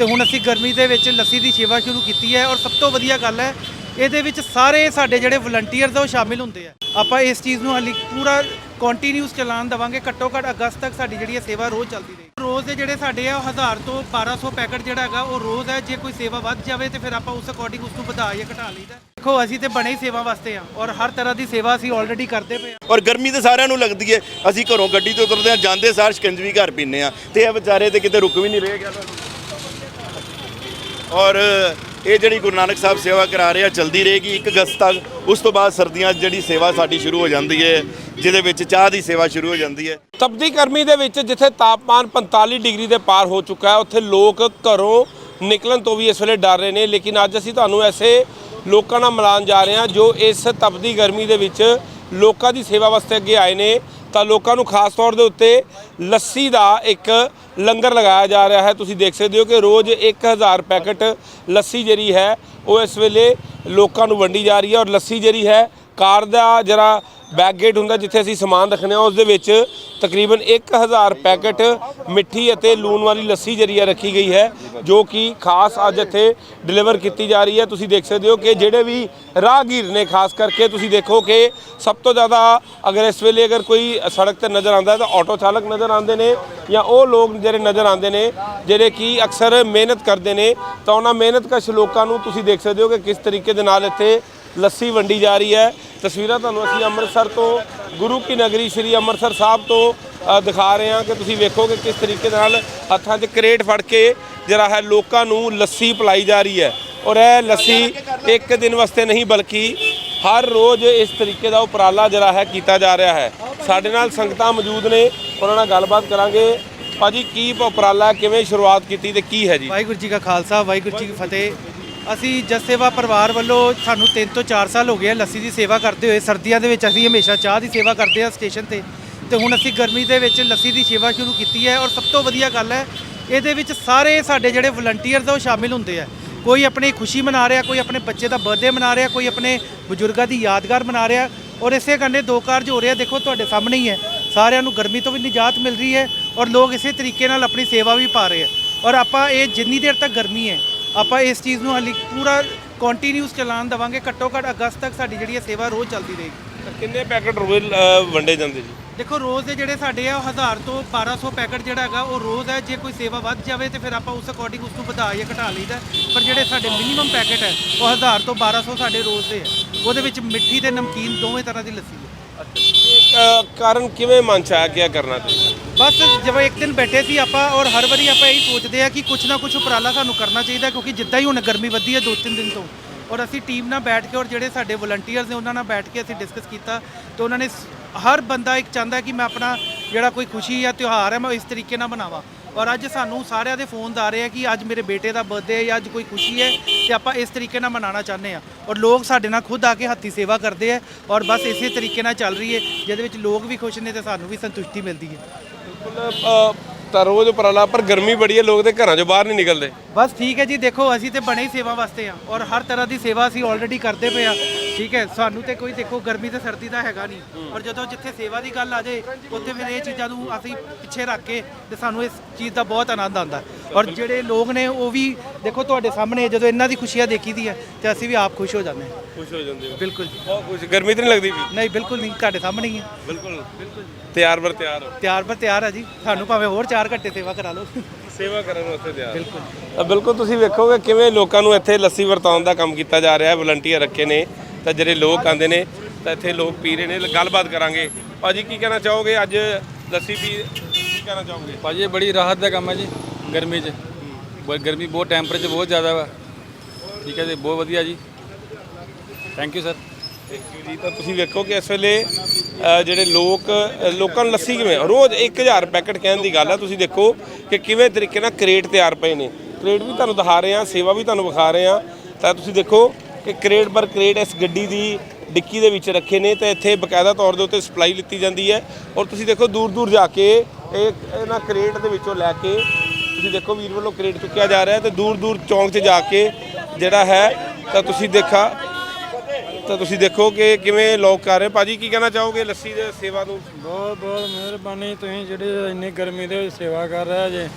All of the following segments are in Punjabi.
ਤੇ ਹੁਣ ਅਸੀਂ ਗਰਮੀ ਦੇ ਵਿੱਚ ਲੱਸੀ ਦੀ ਸੇਵਾ ਸ਼ੁਰੂ ਕੀਤੀ ਹੈ ਔਰ ਸਭ ਤੋਂ ਵਧੀਆ ਗੱਲ ਹੈ, ਇਹਦੇ ਵਿੱਚ ਸਾਰੇ ਸਾਡੇ ਜਿਹੜੇ ਵਲੰਟੀਅਰਸ ਆ ਉਹ ਸ਼ਾਮਿਲ ਹੁੰਦੇ ਆ। ਆਪਾਂ ਇਸ ਚੀਜ਼ ਨੂੰ ਹਾਲੀ ਪੂਰਾ ਕੰਟੀਨਿਊਸ ਚਲਾਨ ਦਵਾਂਗੇ, ਘੱਟੋ ਘੱਟ ਅਗਸਤ ਤੱਕ ਸਾਡੀ ਜਿਹੜੀ ਇਹ ਸੇਵਾ ਰੋਜ਼ ਚੱਲਦੀ ਰਹੇਗੀ ਰੋਜ਼ ਦੇ ਜਿਹੜੇ ਸਾਡੇ ਆ ਉਹ 1000 ਤੋਂ 1200 ਪੈਕਟ ਜਿਹੜਾ ਹੈਗਾ, ਉਹ ਰੋਜ਼ ਹੈ, ਜੇ ਕੋਈ ਸੇਵਾ ਵੱਧ ਜਾਵੇ ਤੇ ਫਿਰ ਆਪਾਂ ਉਸ ਅਕੋਰਡਿੰਗ ਉਸ ਨੂੰ ਵਧਾ ਜਾਂ ਘਟਾ ਲਈਦਾ ਦੇਖੋ, ਅਸੀਂ ਤੇ ਬਣੇ ਹੀ ਸੇਵਾ ਵਾਸਤੇ ਆ ਔਰ ਹਰ ਤਰ੍ਹਾਂ ਦੀ ਸੇਵਾ ਅਸੀਂ ਆਲਰੇਡੀ ਕਰਦੇ ਪਏ ਆ। ਔਰ ਗਰਮੀ ਤੇ ਸਾਰਿਆਂ ਨੂੰ ਲੱਗਦੀ ਹੈ ਅਸੀਂ ਘਰੋਂ ਗੱਡੀ ਤੋਂ ਉਤਰਦੇ ਆ, ਜਾਂਦੇ ਸਾਰ ਸ਼ਿਕੰਜਵੀ ਘਰ ਪੀਂਦੇ ਆ। ਤੇ ਇਹ ਵਿਚਾਰੇ ਤੇ ਕਿਤੇ ਰੁਕ ਵੀ ਨਹੀਂ ਰਹੇ ਗਿਆ ਔਰ ਇਹ ਜਿਹੜੀ ਗੁਰੂ ਨਾਨਕ ਸਾਹਿਬ ਸੇਵਾ ਕਰਾ ਰਹੇ ਆ, ਚਲਦੀ ਰਹੇਗੀ 1 ਅਗਸਤ ਤੱਕ। ਉਸ ਤੋਂ ਬਾਅਦ ਸਰਦੀਆਂ ਜਿਹੜੀ ਸੇਵਾ ਸਾਡੀ ਸ਼ੁਰੂ ਹੋ ਜਾਂਦੀ ਹੈ ਜਿਹਦੇ ਵਿੱਚ ਚਾਹ ਦੀ ਸੇਵਾ ਸ਼ੁਰੂ ਹੋ ਜਾਂਦੀ ਹੈ ਤਪਦੀ ਗਰਮੀ ਦੇ ਵਿੱਚ ਜਿੱਥੇ ਤਾਪਮਾਨ 45 ਡਿਗਰੀ ਦੇ ਪਾਰ ਹੋ ਚੁੱਕਾ ਹੈ, ਉੱਥੇ ਲੋਕ ਘਰੋਂ ਨਿਕਲਣ ਤੋਂ ਵੀ ਇਸ ਵੇਲੇ ਡਰ ਰਹੇ ਨੇ। ਲੇਕਿਨ ਅੱਜ ਅਸੀਂ ਤੁਹਾਨੂੰ ਐਸੇ ਲੋਕਾਂ ਨਾਲ ਮਿਲਾਉਣ ਜਾ ਰਹੇ ਹਾਂ ਜੋ ਇਸ ਤਪਦੀ ਗਰਮੀ ਦੇ ਵਿੱਚ ਲੋਕਾਂ ਦੀ ਸੇਵਾ ਵਾਸਤੇ ਅੱਗੇ ਆਏ ਨੇ। ਤਾਂ ਲੋਕਾਂ ਨੂੰ ਖਾਸ ਤੌਰ ਦੇ ਉੱਤੇ ਲੱਸੀ ਦਾ ਇੱਕ ਲੰਗਰ ਲਗਾਇਆ ਜਾ ਰਿਹਾ ਹੈ। ਤੁਸੀਂ ਦੇਖ ਸਕਦੇ ਹੋ ਕਿ ਰੋਜ਼ 1000 ਪੈਕਟ ਲੱਸੀ ਜਿਹੜੀ ਹੈ, ਉਹ ਇਸ ਵੇਲੇ ਲੋਕਾਂ ਨੂੰ ਵੰਡੀ ਜਾ ਰਹੀ ਹੈ। ਔਰ ਲੱਸੀ ਜਿਹੜੀ ਹੈ, ਕਾਰ ਦਾ ਜ਼ਰਾ ਬੈਕ ਗੇਟ ਹੁੰਦਾ ਜਿੱਥੇ ਅਸੀਂ ਸਮਾਨ ਰੱਖਨੇ ਆ ਉਸ ਦੇ ਵਿੱਚ ਤਕਰੀਬਨ 1000 ਪੈਕਟ ਮਿੱਠੀ ਅਤੇ ਲੂਣ ਵਾਲੀ ਲੱਸੀ ਜਿਹੜੀ ਹੈ ਰੱਖੀ ਗਈ ਹੈ, ਜੋ ਕਿ ਖਾਸ ਅੱਜ ਇੱਥੇ ਡਿਲੀਵਰ ਕੀਤੀ ਜਾ ਰਹੀ ਹੈ। ਤੁਸੀਂ ਦੇਖ ਸਕਦੇ ਹੋ ਕਿ ਜਿਹੜੇ ਵੀ ਰਾਹਗੀਰ ਨੇ, ਖਾਸ ਕਰਕੇ ਤੁਸੀਂ ਦੇਖੋ ਕਿ ਸਭ ਤੋਂ ਜ਼ਿਆਦਾ ਅਗਰ ਇਸ ਵੇਲੇ ਅਗਰ ਕੋਈ ਸੜਕ ਤੇ ਨਜ਼ਰ ਆਉਂਦਾ ਤਾਂ ਆਟੋ ਚਾਲਕ ਨਜ਼ਰ ਆਉਂਦੇ ਨੇ ਜਾਂ ਉਹ ਲੋਕ ਜਿਹੜੇ ਨਜ਼ਰ ਆਉਂਦੇ ਨੇ, ਜਿਹੜੇ ਕਿ ਅਕਸਰ ਮਿਹਨਤ ਕਰਦੇ ਨੇ, ਤਾਂ ਉਹਨਾਂ ਮਿਹਨਤ ਕਸ਼ ਲੋਕਾਂ ਨੂੰ ਤੁਸੀਂ ਦੇਖ ਸਕਦੇ ਹੋ ਕਿ ਕਿਸ ਤਰੀਕੇ ਦੇ ਨਾਲ ਇੱਥੇ ਲੱਸੀ ਵੰਡੀ ਜਾ ਰਹੀ ਹੈ। ਤਸਵੀਰਾਂ ਤੁਹਾਨੂੰ ਅਸੀਂ ਅੰਮ੍ਰਿਤਸਰ ਤੋਂ, ਗੁਰੂ ਕੀ ਨਗਰੀ ਸ੍ਰੀ ਅੰਮ੍ਰਿਤਸਰ ਸਾਹਿਬ ਤੋਂ ਦਿਖਾ ਰਹੇ ਹਾਂ ਕਿ ਤੁਸੀਂ ਵੇਖੋ ਕਿ ਕਿਸ ਤਰੀਕੇ ਦੇ ਨਾਲ ਹੱਥਾਂ 'ਚ ਕਰੇਟ ਫੜ ਕੇ ਜਿਹੜਾ ਹੈ ਲੋਕਾਂ ਨੂੰ ਲੱਸੀ ਪਿਲਾਈ ਜਾ ਰਹੀ ਹੈ। ਔਰ ਇਹ ਲੱਸੀ ਇੱਕ ਦਿਨ ਵਾਸਤੇ ਨਹੀਂ ਬਲਕਿ ਹਰ ਰੋਜ਼ ਇਸ ਤਰੀਕੇ ਦਾ ਉਪਰਾਲਾ ਜਿਹੜਾ ਹੈ ਕੀਤਾ ਜਾ ਰਿਹਾ ਹੈ। ਸਾਡੇ ਨਾਲ ਸੰਗਤਾਂ ਮੌਜੂਦ ਨੇ, ਉਹਨਾਂ ਨਾਲ ਗੱਲਬਾਤ ਕਰਾਂਗੇ। ਭਾਜੀ, ਕੀ ਉਪਰਾਲਾ, ਕਿਵੇਂ ਸ਼ੁਰੂਆਤ ਕੀਤੀ ਤੇ ਕੀ ਹੈ ਜੀ? ਵਾਹਿਗੁਰੂ ਜੀ ਕਾ ਖਾਲਸਾ, ਵਾਹਿਗੁਰੂ ਜੀ ਕੀ ਫਤਿਹ। ਅਸੀਂ ਜਸ ਸੇਵਾ ਪਰਿਵਾਰ ਵੱਲੋਂ ਸਾਨੂੰ 3 ਤੋਂ 4 ਸਾਲ ਹੋ ਗਏ ਆ ਲੱਸੀ ਦੀ ਸੇਵਾ ਕਰਦੇ ਹੋਏ। ਸਰਦੀਆਂ ਦੇ ਵਿੱਚ ਅਸੀਂ ਹਮੇਸ਼ਾ ਚਾਹ ਦੀ ਸੇਵਾ ਕਰਦੇ ਆ ਸਟੇਸ਼ਨ ਤੇ। ਤੇ ਹੁਣ ਅਸੀਂ ਗਰਮੀ ਦੇ ਵਿੱਚ ਲੱਸੀ ਦੀ ਸੇਵਾ ਸ਼ੁਰੂ ਕੀਤੀ ਹੈ ਔਰ ਸਭ ਤੋਂ ਵਧੀਆ ਗੱਲ ਹੈ, ਇਹਦੇ ਵਿੱਚ ਸਾਰੇ ਸਾਡੇ ਜਿਹੜੇ ਵਲੰਟੀਅਰਸ ਆ ਉਹ ਸ਼ਾਮਿਲ ਹੁੰਦੇ ਆ। ਕੋਈ ਆਪਣੀ ਖੁਸ਼ੀ ਮਨਾ ਰਿਹਾ, ਕੋਈ ਆਪਣੇ ਬੱਚੇ ਦਾ ਬਰਥਡੇ ਮਨਾ ਰਿਹਾ, ਕੋਈ ਆਪਣੇ ਬਜ਼ੁਰਗਾਂ ਦੀ ਯਾਦਗਾਰ ਮਨਾ ਰਿਹਾ ਔਰ ਇਸੇ ਕੰਨੇ ਦੋ ਕਾਰਜ ਹੋ ਰਿਹਾ ਦੇਖੋ ਤੁਹਾਡੇ ਸਾਹਮਣੇ ਹੀ ਹੈ। ਸਾਰਿਆਂ ਨੂੰ ਗਰਮੀ ਤੋਂ ਵੀ ਨਿਜਾਤ ਮਿਲ ਰਹੀ ਹੈ ਔਰ ਲੋਕ ਇਸੇ ਤਰੀਕੇ ਨਾਲ ਆਪਣੀ ਸੇਵਾ ਵੀ ਪਾ ਰਹੇ ਆ। ਔਰ ਆਪਾਂ ਇਹ ਜਿੰਨੀ ਦੇਰ ਤੱਕ ਗਰਮੀ ਹੈ ਆਪਾਂ ਇਸ ਚੀਜ਼ ਨੂੰ ਹਾਲੀ ਪੂਰਾ ਕੰਟੀਨਿਊਸ ਚਲਾਨ ਦਵਾਂਗੇ। ਘੱਟੋ ਘੱਟ ਅਗਸਤ ਤੱਕ ਸਾਡੀ ਜਿਹੜੀ ਇਹ ਸੇਵਾ ਰੋਜ਼ ਚੱਲਦੀ ਰਹੇਗੀ। ਤਾਂ ਕਿੰਨੇ ਪੈਕਟ ਰੋਜ਼ ਵੰਡੇ ਜਾਂਦੇ ਜੀ? ਦੇਖੋ ਰੋਜ਼ ਦੇ ਜਿਹੜੇ ਸਾਡੇ ਆ ਉਹ 1000 ਤੋਂ 1200 ਪੈਕਟ ਜਿਹੜਾ ਹੈਗਾ ਉਹ ਰੋਜ਼ ਹੈ। ਜੇ ਕੋਈ ਸੇਵਾ ਵੱਧ ਜਾਵੇ ਤੇ ਫਿਰ ਆਪਾਂ ਉਸ ਅਕੋਰਡਿੰਗ ਉਸ ਨੂੰ ਵਧਾ ਜਾਂ ਘਟਾ ਲਈਦਾ ਪਰ ਜਿਹੜੇ ਸਾਡੇ ਮਿਨੀਮਮ ਪੈਕਟ ਹੈ ਉਹ 1000 ਤੋਂ 1200 ਸਾਡੇ ਰੋਜ਼ ਦੇ ਹੈ। ਉਹਦੇ ਵਿੱਚ ਮਿੱਠੀ ਤੇ ਨਮਕੀਨ ਦੋਵੇਂ ਤਰ੍ਹਾਂ ਦੀ ਲੱਸੀ ਹੈ। ਅ, ਕਾਰਨ ਕਿਵੇਂ ਮਨ ਚ ਆਇਆ ਕਿ ਇਹ ਕਰਨਾ ਚਾਹੀਦਾ? ਬਸ ਜਦੋਂ ਇੱਕ ਦਿਨ ਬੈਠੇ ਸੀ ਆਪਾਂ ਔਰ ਹਰ ਵਾਰੀ ਆਪਾਂ ਇਹੀ ਸੋਚਦੇ ਆ ਕਿ ਕੁਛ ਨਾ ਕੁਛ ਉਪਰਾਲਾ ਸਾਨੂੰ ਕਰਨਾ ਚਾਹੀਦਾ ਕਿਉਂਕਿ ਜਿੱਦਾਂ ਹੀ ਹੁਣ ਗਰਮੀ ਵਧੀ ਹੈ ਦੋ ਤਿੰਨ ਦਿਨ ਤੋਂ ਔਰ ਅਸੀਂ ਟੀਮ ਨਾਲ ਬੈਠ ਕੇ ਔਰ ਜਿਹੜੇ ਸਾਡੇ ਵਲੰਟੀਅਰਸ ਨੇ ਉਹਨਾਂ ਨਾਲ ਬੈਠ ਕੇ ਅਸੀਂ ਡਿਸਕਸ ਕੀਤਾ ਤੇ ਉਹਨਾਂ ਨੇ ਹਰ ਬੰਦਾ ਇੱਕ ਚਾਹੁੰਦਾ ਕਿ ਮੈਂ ਆਪਣਾ ਜਿਹੜਾ ਕੋਈ ਖੁਸ਼ੀ ਜਾਂ ਤਿਉਹਾਰ ਹੈ, ਮੈਂ ਇਸ ਤਰੀਕੇ ਨਾਲ ਮਨਾਵਾਂ ਔਰ ਅੱਜ ਸਾਨੂੰ ਸਾਰਿਆਂ ਦੇ ਫੋਨ ਆ ਰਹੇ ਆ ਕਿ ਅੱਜ ਮੇਰੇ ਬੇਟੇ ਦਾ ਬਰਥਡੇ ਹੈ ਜਾਂ ਅੱਜ ਕੋਈ ਖੁਸ਼ੀ ਹੈ ਤੇ ਆਪਾਂ ਇਸ ਤਰੀਕੇ ਨਾਲ ਮਨਾਉਣਾ ਚਾਹੁੰਦੇ ਆ ਔਰ ਲੋਕ ਸਾਡੇ ਨਾਲ ਖੁਦ ਆ ਕੇ ਹੱਥੀ ਸੇਵਾ ਕਰਦੇ ਆ ਔਰ ਬਸ ਇਸੇ ਤਰੀਕੇ ਨਾਲ ਚੱਲ ਰਹੀ ਹੈ, ਜਿਹਦੇ ਵਿੱਚ ਲੋਕ ਵੀ ਖੁਸ਼ ਨੇ ਤੇ ਸਾਨੂੰ ਵੀ ਸੰਤੁਸ਼ਟੀ ਮਿਲਦੀ ਹੈ। ਮਤਲਬ ਤਾਂ ਰੋਜ਼ ਉਪਰਾਲਾ, ਪਰ ਗਰਮੀ ਬੜੀ ਹੈ, ਲੋਕ ਤੇ ਘਰਾਂ ਚੋਂ ਬਾਹਰ ਨਹੀਂ ਨਿਕਲਦੇ। ਬਸ ਠੀਕ ਹੈ ਜੀ, ਦੇਖੋ, ਅਸੀਂ ਤੇ ਬਣੇ ਹੀ ਸੇਵਾ ਵਾਸਤੇ ਆ ਔਰ ਹਰ ਤਰ੍ਹਾਂ ਦੀ ਸੇਵਾ ਅਸੀਂ ਆਲਰੇਡੀ ਕਰਦੇ ਪਏ ਆ। ਠੀਕ ਹੈ ਸਾਨੂੰ ਤੇ ਕੋਈ ਦੇਖੋ ਗਰਮੀ ਤੇ ਸਰਦੀ ਦਾ ਹੈਗਾ ਨਹੀਂ। ਔਰ ਜਦੋਂ ਜਿੱਥੇ ਸੇਵਾ ਦੀ ਗੱਲ ਆ ਜਾਏ ਉੱਥੇ ਫਿਰ ਇਹ ਚੀਜ਼ਾਂ ਨੂੰ ਅਸੀਂ ਪਿੱਛੇ ਰੱਖ ਕੇ ਤੇ ਸਾਨੂੰ ਇਸ ਚੀਜ਼ ਦਾ ਬਹੁਤ ਆਨੰਦ ਆਉਂਦਾ। ਔਰ ਜਿਹੜੇ ਲੋਕ ਨੇ ਉਹ ਵੀ ਦੇਖੋ ਤੁਹਾਡੇ ਸਾਹਮਣੇ ਜਦੋਂ ਇਹਨਾਂ ਦੀ ਖੁਸ਼ੀਆਂ ਦੇਖੀ ਦੀ ਹੈ ਤੇ ਅਸੀਂ ਵੀ ਆਪ ਖੁਸ਼ ਹੋ ਜਾਂਦੇ ਹਾਂ। ਖੁਸ਼ ਹੋ ਜਾਂਦੇ ਹੋ। ਬਿਲਕੁਲ ਜੀ। ਬਹੁਤ ਖੁਸ਼ ਗਰਮੀ ਤੇ ਨਹੀਂ ਲੱਗਦੀ ਵੀ? ਨਹੀਂ ਬਿਲਕੁਲ ਨਹੀਂ ਤੁਹਾਡੇ ਸਾਹਮਣੇ ਹੀ ਹੈ। ਬਿਲਕੁਲ। ਬਿਲਕੁਲ ਤਿਆਰ ਬਰ ਤਿਆਰ ਹੋ। ਤਿਆਰ ਪਰ ਤਿਆਰ ਆ ਜੀ। ਸਾਨੂੰ ਭਾਵੇਂ ਹੋਰ 4 ਘੰਟੇ ਸੇਵਾ ਕਰਾ ਲਓ। ਸੇਵਾ ਕਰਨ ਵਾਸਤੇ ਤਿਆਰ। ਬਿਲਕੁਲ ਬਿਲਕੁਲ ਤੁਸੀਂ ਵੇਖੋਗੇ ਕਿਵੇਂ ਲੋਕਾਂ ਨੂੰ ਇੱਥੇ ਲੱਸੀ ਵਰਤਾਉਣ ਦਾ ਕੰਮ ਕੀਤਾ ਜਾ ਰਿਹਾ ਹੈ ਵਲੰਟੀਅਰ ਰੱਖੇ ਨੇ। ਤਾਂ ਜਿਹੜੇ ਲੋਕ ਆਉਂਦੇ ਨੇ ਤਾਂ ਇੱਥੇ ਲੋਕ ਪੀ ਰਹੇ ਨੇ। ਗੱਲਬਾਤ ਕਰਾਂਗੇ। ਭਾਜੀ ਕੀ ਕਹਿਣਾ ਚਾਹੋਗੇ? ਅੱਜ ਲੱਸੀ ਪੀ ਕੀ ਕਹਿਣਾ ਚਾਹੋਗੇ? ਭਾਜੀ ਇਹ ਬੜੀ ਰਾਹਤ ਦਾ ਕੰਮ ਹੈ ਜੀ ਗਰਮੀ 'ਚ। ਬਹੁਤ ਗਰਮੀ ਬਹੁਤ ਟੈਂਪਰੇਚਰ ਬਹੁਤ ਜ਼ਿਆਦਾ ਵਾ। ਠੀਕ ਹੈ ਜੀ ਬਹੁਤ ਵਧੀਆ ਜੀ। Thank you sir thank you ਜੀ। ਤਾਂ ਤੁਸੀਂ ਵੇਖੋ ਕਿ ਇਸ ਵੇਲੇ ਅ, ਜਿਹੜੇ ਲੋਕ ਅ, ਲੋਕਾਂ ਨੂੰ ਲੱਸੀ ਕਿਵੇਂ? ਰੋਜ਼ 1000 ਪੈਕਟ ਕਹਿਣ ਦੀ ਗੱਲ ਹੈ ਤੁਸੀਂ ਦੇਖੋ ਕਿ ਕਿਵੇਂ ਤਰੀਕੇ ਨਾਲ ਕ੍ਰੇਟ ਤਿਆਰ ਪਏ ਨੇ। ਕ੍ਰੇਟ ਵੀ ਤੁਹਾਨੂੰ ਦਿਖਾ ਰਹੇ ਹਾਂ ਸੇਵਾ ਵੀ ਤੁਹਾਨੂੰ ਵਿਖਾ ਰਹੇ ਹਾਂ। ਤਾਂ ਤੁਸੀਂ ਦੇਖੋ ਕਿ ਕਰੇਟ ਪਰ ਕਰੇਟ ਇਸ ਗੱਡੀ ਦੀ ਡਿੱਕੀ ਦੇ ਵਿੱਚ ਰੱਖੇ ਨੇ ਤੇ ਇੱਥੇ ਬਕਾਇਦਾ ਤੌਰ ਦੇ ਉੱਤੇ ਸਪਲਾਈ ਲਿੱਤੀ ਜਾਂਦੀ ਹੈ। ਔਰ ਤੁਸੀਂ ਦੇਖੋ ਦੂਰ ਦੂਰ ਜਾ ਕੇ ਇਹ ਇਹਨਾਂ ਕਰੇਟ ਦੇ ਵਿੱਚੋਂ ਲੈ ਕੇ ਤੁਸੀਂ ਦੇਖੋ ਵੀਰ ਵੱਲੋਂ ਕਰੇਟ ਚੁੱਕਿਆ ਜਾ ਰਿਹਾ ਹੈ ਤੇ ਦੂਰ ਦੂਰ ਚੌਂਕ 'ਚ ਜਾ ਕੇ ਜਿਹੜਾ ਹੈ, ਤਾਂ ਤੁਸੀਂ ਦੇਖਾ, ਤਾਂ ਤੁਸੀਂ ਦੇਖੋ ਕਿ ਕਿਵੇਂ ਲੋਕ ਕਰ ਰਹੇ। ਭਾਜੀ, ਕੀ ਕਹਿਣਾ ਚਾਹੋਗੇ ਲੱਸੀ ਦੇ ਸੇਵਾ ਨੂੰ? ਬਹੁਤ ਬਹੁਤ ਮਿਹਰਬਾਨੀ। ਤੁਸੀਂ ਜਿਹੜੇ ਇੰਨੀ ਗਰਮੀ ਦੇ ਵਿੱਚ ਸੇਵਾ ਕਰ ਰਹੇ ਜੇ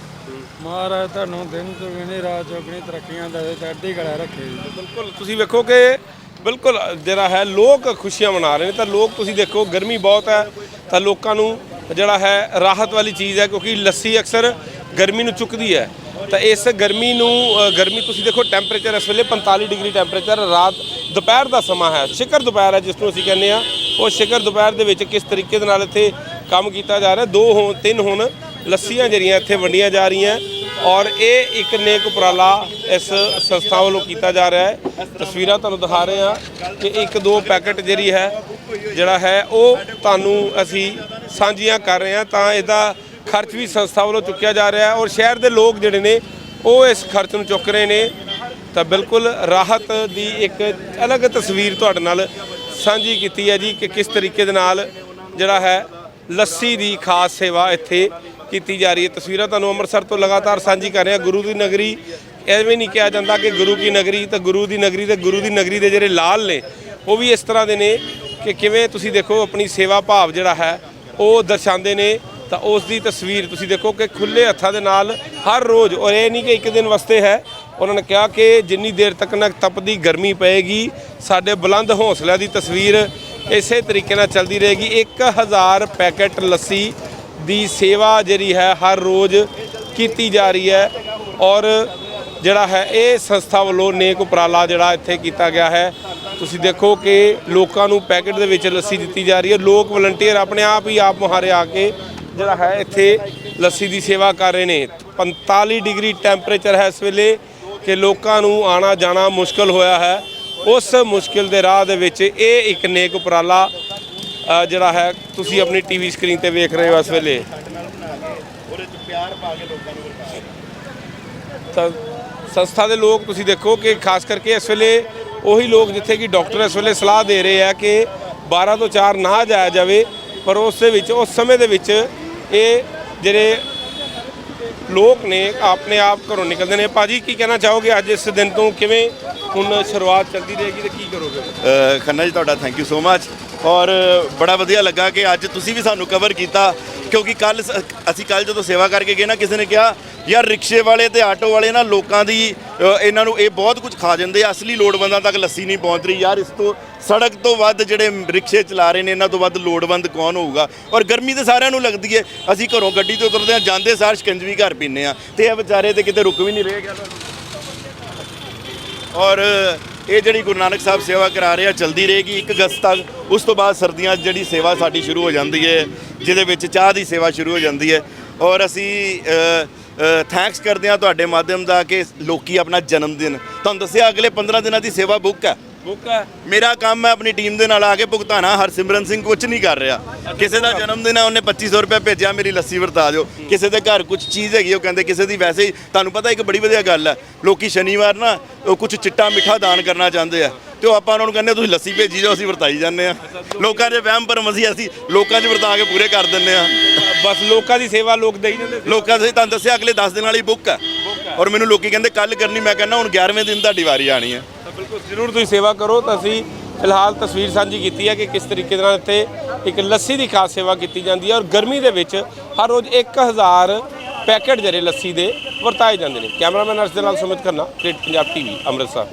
ਮਹਾਰਾਜ ਤੁਹਾਨੂੰ ਦਿਨ ਚੁਗਣੀ ਰਾਤ ਚੁਗਣੀ ਤਰੱਕੀਆਂ ਦੇਵੇ ਚੜ੍ਹਦੀ ਕਲਾ ਰੱਖੇ ਜੀ। ਬਿਲਕੁਲ, ਤੁਸੀਂ ਵੇਖੋ ਕਿ ਬਿਲਕੁਲ ਜਿਹੜਾ ਹੈ, ਲੋਕ ਖੁਸ਼ੀਆਂ ਮਨਾ ਰਹੇ ਨੇ। ਤਾਂ ਲੋਕ ਤੁਸੀਂ ਦੇਖੋ, ਗਰਮੀ ਬਹੁਤ ਹੈ। ਤਾਂ ਲੋਕਾਂ ਨੂੰ ਜਿਹੜਾ ਹੈ, ਰਾਹਤ ਵਾਲੀ ਚੀਜ਼ ਹੈ, ਕਿਉਂਕਿ ਲੱਸੀ ਅਕਸਰ ਗਰਮੀ ਨੂੰ ਚੁੱਕਦੀ ਹੈ। ਤਾਂ ਇਸ ਗਰਮੀ ਨੂੰ ਗਰਮੀ ਤੁਸੀਂ ਦੇਖੋ ਟੈਂਪਰੇਚਰ ਇਸ ਵੇਲੇ 45 ਡਿਗਰੀ ਟੈਂਪਰੇਚਰ ਰਾਤ, ਦੁਪਹਿਰ ਦਾ ਸਮਾਂ ਹੈ। ਸ਼ਿਖਰ ਦੁਪਹਿਰ ਹੈ, ਜਿਸ ਨੂੰ ਅਸੀਂ ਕਹਿੰਦੇ ਆ ਉਹ ਸ਼ਿਖਰ ਦੁਪਹਿਰ ਦੇ ਵਿੱਚ ਕਿਸ ਤਰੀਕੇ ਦੇ ਨਾਲ ਇੱਥੇ ਕੰਮ ਕੀਤਾ ਜਾ ਰਿਹਾ? ਦੋ ਹੋਣ, ਤਿੰਨ ਹੋਣ। ਲੱਸੀਆਂ ਜਿਹੜੀਆਂ ਇੱਥੇ ਵੰਡੀਆਂ ਜਾ ਰਹੀਆਂ ਔਰ ਇਹ ਇੱਕ ਨੇਕ ਉਪਰਾਲਾ ਇਸ ਸੰਸਥਾ ਵੱਲੋਂ ਕੀਤਾ ਜਾ ਰਿਹਾ ਹੈ। ਤਸਵੀਰਾਂ ਤੁਹਾਨੂੰ ਦਿਖਾ ਰਹੇ ਹਾਂ ਕਿ ਇੱਕ ਦੋ ਪੈਕਟ ਜਿਹੜੀ ਹੈ, ਜਿਹੜਾ ਹੈ, ਉਹ ਤੁਹਾਨੂੰ ਅਸੀਂ ਸਾਂਝੀਆਂ ਕਰ ਰਹੇ ਹਾਂ ਤਾਂ ਇਹਦਾ ਖਰਚ ਵੀ ਸੰਸਥਾ ਵੱਲੋਂ ਚੁੱਕਿਆ ਜਾ ਰਿਹਾ ਹੈ ਔਰ ਸ਼ਹਿਰ ਦੇ ਲੋਕ ਜਿਹੜੇ ਨੇ, ਉਹ ਇਸ ਖਰਚ ਨੂੰ ਚੁੱਕ ਰਹੇ ਨੇ। ਤਾਂ ਬਿਲਕੁਲ ਰਾਹਤ ਦੀ ਇੱਕ ਅਲੱਗ ਤਸਵੀਰ ਤੁਹਾਡੇ ਨਾਲ ਸਾਂਝੀ ਕੀਤੀ ਹੈ ਜੀ ਕਿ ਕਿਸ ਤਰੀਕੇ ਦੇ ਨਾਲ ਜਿਹੜਾ ਹੈ, ਲੱਸੀ ਦੀ ਖਾਸ ਸੇਵਾ ਇੱਥੇ ਕੀਤੀ ਜਾ ਰਹੀ ਹੈ। ਤਸਵੀਰਾਂ ਤੁਹਾਨੂੰ ਅੰਮ੍ਰਿਤਸਰ ਤੋਂ ਲਗਾਤਾਰ ਸਾਂਝੀ ਕਰ ਰਹੇ। ਹਾਂ ਗੁਰੂ ਦੀ ਨਗਰੀ, ਐਵੇਂ ਨਹੀਂ ਕਿਹਾ ਜਾਂਦਾ ਕਿ ਗੁਰੂ ਕੀ ਨਗਰੀ, ਤਾਂ ਗੁਰੂ ਦੀ ਨਗਰੀ ਤੇ ਗੁਰੂ ਦੀ ਨਗਰੀ ਦੇ ਜਿਹੜੇ ਲਾਲ ਨੇ, ਉਹ ਵੀ ਇਸ ਤਰ੍ਹਾਂ ਦੇ ਨੇ ਕਿ ਕਿਵੇਂ ਤੁਸੀਂ ਦੇਖੋ ਆਪਣੀ ਸੇਵਾ ਭਾਵ ਜਿਹੜਾ ਹੈ, ਉਹ ਦਰਸਾਉਂਦੇ ਨੇ। ਤਾਂ ਉਸ ਦੀ ਤਸਵੀਰ ਤੁਸੀਂ ਦੇਖੋ ਕਿ ਖੁੱਲੇ ਹੱਥਾਂ ਦੇ ਨਾਲ ਹਰ ਰੋਜ਼, ਔਰ ਇਹ ਨਹੀਂ ਕਿ ਇੱਕ ਦਿਨ ਵਾਸਤੇ ਹੈ, ਉਹਨਾਂ ਨੇ ਕਿਹਾ ਕਿ ਜਿੰਨੀ ਦੇਰ ਤੱਕ ਨਾ ਤਪਦੀ ਗਰਮੀ ਪਏਗੀ, ਸਾਡੇ ਬੁਲੰਦ ਹੌਸਲਿਆਂ ਦੀ ਤਸਵੀਰ ਇਸੇ ਤਰੀਕੇ ਨਾਲ ਚੱਲਦੀ ਰਹੇਗੀ। 1000 ਪੈਕੇਟ ਲੱਸੀ ਦੀ ਸੇਵਾ ਜਿਹੜੀ ਹੈ ਹਰ ਰੋਜ਼ ਕੀਤੀ ਜਾ ਰਹੀ ਹੈ ਔਰ ਜਿਹੜਾ ਹੈ ਇਹ ਸੰਸਥਾ ਵੱਲੋਂ ਨੇਕ ਉਪਰਾਲਾ ਜਿਹੜਾ ਇੱਥੇ ਕੀਤਾ ਗਿਆ ਹੈ। ਤੁਸੀਂ ਦੇਖੋ ਕਿ ਲੋਕਾਂ ਨੂੰ ਪੈਕੇਟ ਦੇ ਵਿੱਚ ਲੱਸੀ ਦਿੱਤੀ ਜਾ ਰਹੀ ਹੈ। ਲੋਕ ਵਲੰਟੀਅਰ ਆਪਣੇ ਆਪ ਹੀ ਆਪ ਮੁਹਾਰੇ ਆ ਕੇ ਜਿਹੜਾ ਹੈ ਇੱਥੇ ਲੱਸੀ ਦੀ ਸੇਵਾ ਕਰ ਰਹੇ ਨੇ। 45 ਡਿਗਰੀ ਟੈਂਪਰੇਚਰ ਹੈ ਇਸ ਵੇਲੇ ਕਿ ਲੋਕਾਂ ਨੂੰ ਆਣਾ ਜਾਣਾ ਮੁਸ਼ਕਲ ਹੋਇਆ ਹੈ। ਉਸ ਮੁਸ਼ਕਿਲ ਦੇ ਰਾਹ ਦੇ ਵਿੱਚ ਇਹ ਇੱਕ ਨੇਕ ਉਪਰਾਲਾ ਜਿਹੜਾ ਹੈ, ਤੁਸੀਂ ਆਪਣੀ ਟੀਵੀ ਸਕਰੀਨ ਤੇ ਵੇਖ ਰਹੇ ਹੋ ਇਸ ਵੇਲੇ। ਤਾਂ ਸੰਸਥਾ ਦੇ ਲੋਕ ਤੁਸੀਂ ਦੇਖੋ ਕਿ ਖਾਸ ਕਰਕੇ ਇਸ ਵੇਲੇ ਉਹੀ ਲੋਕ ਜਿੱਥੇ ਕਿ ਡਾਕਟਰ ਇਸ ਵੇਲੇ ਸਲਾਹ ਦੇ ਰਹੇ ਆ ਕਿ 12 ਤੋਂ 4 ਨਾ ਜਾਇਆ ਜਾਵੇ, ਪਰ ਉਸ ਦੇ ਵਿੱਚ, ਉਸ ਸਮੇਂ ਦੇ ਵਿੱਚ ਇਹ ਜਿਹੜੇ ਲੋਕ ਨੇ, ਆਪਣੇ ਆਪ ਘਰੋਂ ਨਿਕਲਦੇ ਨੇ। ਭਾਜੀ, ਕੀ ਕਹਿਣਾ ਚਾਹੋਗੇ ਅੱਜ ਇਸ ਦਿਨ ਤੋਂ? ਕਿਵੇਂ ਹੁਣ ਸ਼ੁਰੂਆਤ ਚੱਲਦੀ ਰਹੇਗੀ ਤੇ ਕੀ ਕਰੋਗੇ? ਖੰਨਾ ਜੀ, ਤੁਹਾਡਾ ਥੈਂਕ ਯੂ ਸੋ ਮੱਚ ਔਰ ਬੜਾ ਵਧੀਆ ਲੱਗਾ ਕਿ ਅੱਜ ਤੁਸੀਂ ਵੀ ਸਾਨੂੰ ਕਵਰ ਕੀਤਾ, ਕਿਉਂਕਿ ਕੱਲ ਅਸੀਂ ਕੱਲ ਜਦੋਂ ਸੇਵਾ ਕਰਕੇ ਗਏ ਨਾ, ਕਿਸੇ ਨੇ ਕਿਹਾ, ਯਾਰ ਰਿਕਸ਼ੇ ਵਾਲੇ ਤੇ ਆਟੋ ਵਾਲੇ ਨਾ ਲੋਕਾਂ ਦੀ ਇਹਨਾਂ ਨੂੰ ਇਹ ਬਹੁਤ ਕੁਝ ਖਾ ਜਾਂਦੇ ਆ, ਅਸਲੀ ਲੋੜਵੰਦਾਂ ਤੱਕ ਲੱਸੀ ਨਹੀਂ ਪਹੁੰਚ ਰਹੀ। ਯਾਰ ਇਸ ਤੋਂ ਸੜਕ ਤੋਂ ਵੱਧ ਜਿਹੜੇ ਰਿਕਸ਼ੇ ਚਲਾ ਰਹੇ ਨੇ, ਇਹਨਾਂ ਤੋਂ ਵੱਧ ਲੋੜਵੰਦ ਕੌਣ ਹੋਊਗਾ? ਔਰ ਗਰਮੀ ਤੇ ਸਾਰਿਆਂ ਨੂੰ ਲੱਗਦੀ ਹੈ ਅਸੀਂ ਘਰੋਂ ਗੱਡੀ ਤੋਂ ਉਤਰਦੇ ਆ, ਜਾਂਦੇ ਸਾਰ ਸ਼ਿਕੰਜਵੀ ਘਰ ਪੀਂਦੇ ਆ। ਤੇ ਇਹ ਵਿਚਾਰੇ ਤੇ ਕਿਤੇ ਰੁਕ ਵੀ ਨਹੀਂ ਰਹੇ ਗਿਆ ਔਰ ਇਹ ਜਿਹੜੀ ਗੁਰੂ ਨਾਨਕ ਸਾਹਿਬ ਸੇਵਾ ਕਰਾ ਰਹੇ ਆ, ਚਲਦੀ ਰਹੇਗੀ 1 ਅਗਸਤ ਤੱਕ। ਉਸ ਤੋਂ ਬਾਅਦ ਸਰਦੀਆਂ ਜਿਹੜੀ ਸੇਵਾ ਸਾਡੀ ਸ਼ੁਰੂ ਹੋ ਜਾਂਦੀ ਹੈ ਜਿਹਦੇ ਵਿੱਚ ਚਾਹ ਦੀ ਸੇਵਾ ਸ਼ੁਰੂ ਹੋ ਜਾਂਦੀ ਹੈ ਔਰ ਅਸੀਂ ਥੈਂਕਸ ਕਰਦੇ ਹਾਂ ਤੁਹਾਡੇ ਮਾਧਿਅਮ ਦਾ ਕਿ ਲੋਕੀ ਆਪਣਾ ਜਨਮ ਦਿਨ ਤੁਹਾਨੂੰ ਦੱਸਿਆ ਅਗਲੇ 15 ਦਿਨਾਂ ਦੀ ਸੇਵਾ ਬੁੱਕ ਹੈ। ਬੁੱਕ ਹੈ? ਮੇਰਾ ਕੰਮ ਹੈ ਆਪਣੀ ਟੀਮ ਦੇ ਨਾਲ ਆ ਕੇ ਭੁਗਤਾਨਾ। ਹਰਸਿਮਰਨ ਸਿੰਘ ਕੁਝ ਨਹੀਂ ਕਰ ਰਿਹਾ। ਕਿਸੇ ਦਾ ਜਨਮ ਦਿਨ ਹੈ ਉਹਨੇ 2500 ਰੁਪਏ ਭੇਜਿਆ ਮੇਰੀ ਲੱਸੀ ਵਰਤਾ ਦਿਓ। ਕਿਸੇ ਦੇ ਘਰ ਕੁਝ ਚੀਜ਼ ਹੈਗੀ ਉਹ ਕਹਿੰਦੇ ਕਿਸੇ ਦੀ ਵੈਸੇ ਹੀ ਤੁਹਾਨੂੰ ਪਤਾ ਇੱਕ ਬੜੀ ਵਧੀਆ ਗੱਲ ਹੈ ਲੋਕੀ ਸ਼ਨੀਵਾਰ ਨਾ ਉਹ ਕੁਝ ਚਿੱਟਾ ਮਿੱਠਾ ਦਾਨ ਕਰਨਾ ਚਾਹੁੰਦੇ ਆ। ਤੇ ਉਹ ਆਪਾਂ ਉਹਨਾਂ ਨੂੰ ਕਹਿੰਦੇ ਤੁਸੀਂ ਲੱਸੀ ਭੇਜੀ ਜਾਓ ਅਸੀਂ ਵਰਤਾਈ ਜਾਂਦੇ ਆ। ਲੋਕਾਂ ਦੇ ਵਹਿਮ ਭਰਮ ਅਸੀਂ ਅਸੀਂ ਲੋਕਾਂ 'ਚ ਵਰਤਾ ਕੇ ਪੂਰੇ ਕਰ ਦਿੰਦੇ ਆ। ਬਸ ਲੋਕਾਂ ਦੀ ਸੇਵਾ ਲੋਕ ਦੇਈ ਜਾਂਦੇ ਲੋਕਾਂ ਦੇ ਤੁਹਾਨੂੰ ਦੱਸਿਆ ਅਗਲੇ 10 ਦਿਨ ਵਾਲੀ ਬੁੱਕ ਹੈ ਔਰ ਮੈਨੂੰ ਲੋਕੀ ਕਹਿੰਦੇ ਕੱਲ ਕਰਨੀ। ਮੈਂ ਕਹਿੰਦਾ ਹੁਣ 11ਵੇਂ ਦਿਨ ਤੁਹਾਡੀ ਵਾਰੀ ਆਣੀ ਹੈ ਤਾਂ ਬਿਲਕੁਲ ਜ਼ਰੂਰ ਤੁਸੀਂ ਸੇਵਾ ਕਰੋ। ਤਾਂ ਅਸੀਂ ਫਿਲਹਾਲ ਤਸਵੀਰ ਸਾਂਝੀ ਕੀਤੀ ਹੈ ਕਿ ਕਿਸ ਤਰੀਕੇ ਦੇ ਨਾਲ ਇੱਥੇ ਇੱਕ ਲੱਸੀ ਦੀ ਖਾਸ ਸੇਵਾ ਕੀਤੀ ਜਾਂਦੀ ਹੈ ਔਰ ਗਰਮੀ ਦੇ ਵਿੱਚ ਹਰ ਰੋਜ਼ 1000 ਪੈਕੇਟ ਜਿਹੜੇ ਲੱਸੀ ਦੇ ਵਰਤਾਏ ਜਾਂਦੇ ਨੇ। ਕੈਮਰਾਮੈਨ ਅਰਸ਼ ਦੇ ਨਾਲ ਸੁਮਿਤ ਖੰਨਾ ਗ੍ਰੇਟ ਪੰਜਾਬ ਟੀਵੀ ਅੰਮ੍ਰਿਤਸਰ।